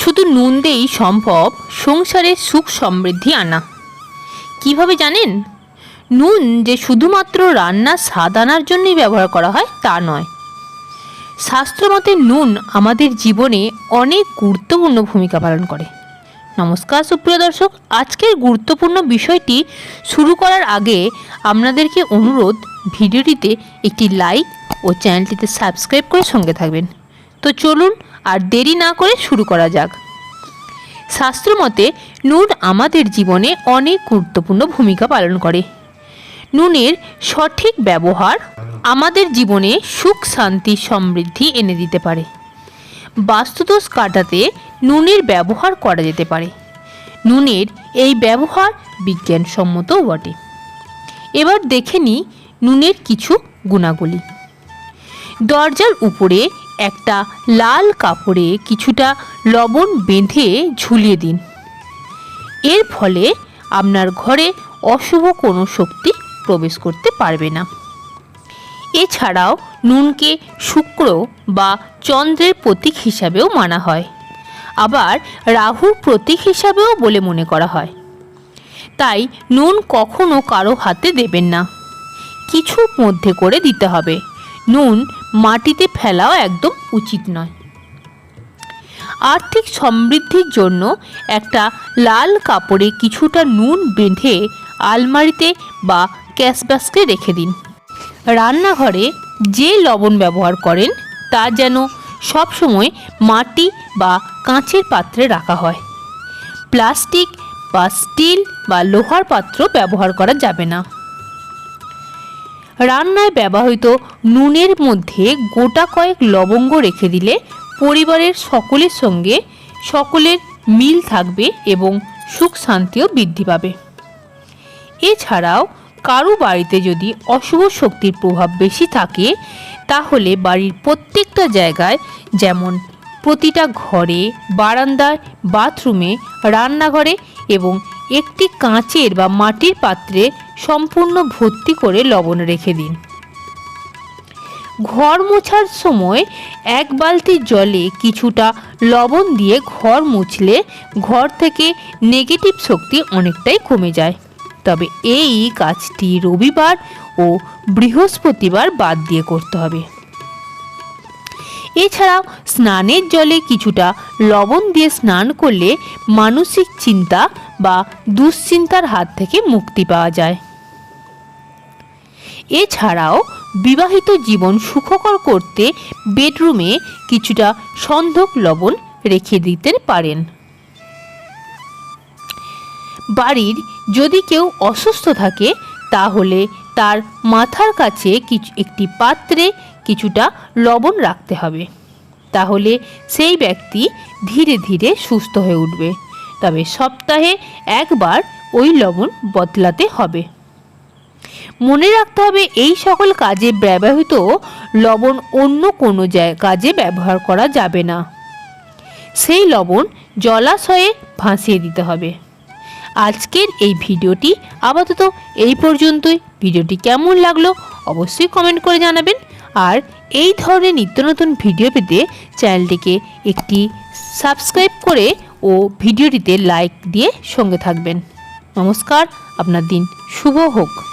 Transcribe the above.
শুধু নুন দিয়েই সম্ভব সংসারে সুখ সমৃদ্ধি আনা। কীভাবে জানেন? নুন যে শুধুমাত্র রান্না স্বাদ আনার জন্যই ব্যবহার করা হয়, তা নয়। শাস্ত্রমতে নুন আমাদের জীবনে অনেক গুরুত্বপূর্ণ ভূমিকা পালন করে। নমস্কার, সুপ্রিয় দর্শক, আজকের গুরুত্বপূর্ণ বিষয়টি শুরু করার আগে আপনাদেরকে অনুরোধ, ভিডিওটিতে একটি লাইক ও চ্যানেলটিতে সাবস্ক্রাইব করে সঙ্গে থাকবেন। তো চলুন আর দেরি না করে শুরু করা যাক। শাস্ত্রমতে, নুন আমাদের জীবনে অনেক গুরুত্বপূর্ণ ভূমিকা পালন করে। নুনের সঠিক ব্যবহার আমাদের জীবনে সুখ, শান্তি, সমৃদ্ধি এনে দিতে পারে। বাস্তুদোষ কাটাতে নুনের ব্যবহার করা যেতে পারে। নুনের এই ব্যবহার বিজ্ঞানসম্মতও বটে। এবার দেখে নিই নুনের কিছু গুণাগুলি দরজার উপরে একটা লাল কাপড়ে কিছুটা লবণ বেঁধে ঝুলিয়ে দিন। এর ফলে আপনার ঘরে অশুভ কোনো শক্তি প্রবেশ করতে পারবে না। এছাড়াও নুনকে শুক্র বা চন্দ্রের প্রতীক হিসাবেও মানা হয়। আবার রাহুর প্রতীক হিসাবেও বলে মনে করা হয়। তাই নুন কখনো কারও হাতে দেবেন না। কিছুর মধ্যে করে দিতে হবে। নুন মাটিতে ফেলাও একদম উচিত নয়। আর্থিক সমৃদ্ধির জন্য একটা লাল কাপড়ে কিছুটা নুন বেঁধে আলমারিতে বা ক্যাশ বাস্কে রেখে দিন। রান্নাঘরে যে লবণ ব্যবহার করেন, তা যেন সবসময় মাটি বা কাঁচের পাত্রে রাখা হয়। প্লাস্টিক বা স্টিল বা লোহার পাত্র ব্যবহার করা যাবে না। রান্নায় ব্যবহৃত নুনের মধ্যে গোটা কয়েক লবঙ্গ রেখে দিলে পরিবারের সকলের সঙ্গে সকলের মিল থাকবে এবং সুখ শান্তিও বৃদ্ধি পাবে। এছাড়াও কারও বাড়িতে যদি অশুভ শক্তির প্রভাব বেশি থাকে, তাহলে বাড়ির প্রত্যেকটা জায়গায় যেমন প্রতিটা ঘরে, বারান্দায়, বাথরুমে, রান্নাঘরে এবং একটি কাঁচের বা মাটির পাত্রে সম্পূর্ণ ভর্তি করে লবণ রেখে দিন। ঘর মোছার সময় এক বালতি জলে কিছুটা লবণ দিয়ে ঘর মুছলে ঘর থেকে নেগেটিভ শক্তি অনেকটাই কমে যায়। তবে এই কাজটি রবিবার ও বৃহস্পতিবার বাদ দিয়ে করতে হবে। এছাড়াও স্নানের জলে কিছুটা লবণ দিয়ে স্নান করলে মানসিক চিন্তা বা দুশ্চিন্তার হাত থেকে মুক্তি পাওয়া যায়। এছাড়াও বিবাহিত জীবন সুখকর করতে বেডরুমে কিছুটা সন্ধক লবণ রেখে দিতে পারেন। বাড়ির যদি কেউ অসুস্থ থাকে, তাহলে তার মাথার কাছে কিছু, একটি পাত্রে কিছুটা লবণ রাখতে হবে। তাহলে সেই ব্যক্তি ধীরে ধীরে সুস্থ হয়ে উঠবে। তবে সপ্তাহে একবার ওই লবণ বদলাতে হবে। মনে রাখতে হবে এই সকল কাজে ব্যবহৃত লবণ অন্য কোনো কাজে ব্যবহার করা যাবে না। সেই লবণ জলাশয়ে ভাসিয়ে দিতে হবে। আজকের এই ভিডিওটি আপাতত এই পর্যন্তই। ভিডিওটি কেমন লাগল অবশ্যই কমেন্ট করে জানাবেন। আর এই ধরনের নিত্য নতুন ভিডিও পেতে চ্যানেলটিকে একটি সাবস্ক্রাইব করে ও ভিডিওটিতে লাইক দিয়ে সঙ্গে থাকবেন। নমস্কার, আপনার দিন শুভ হোক।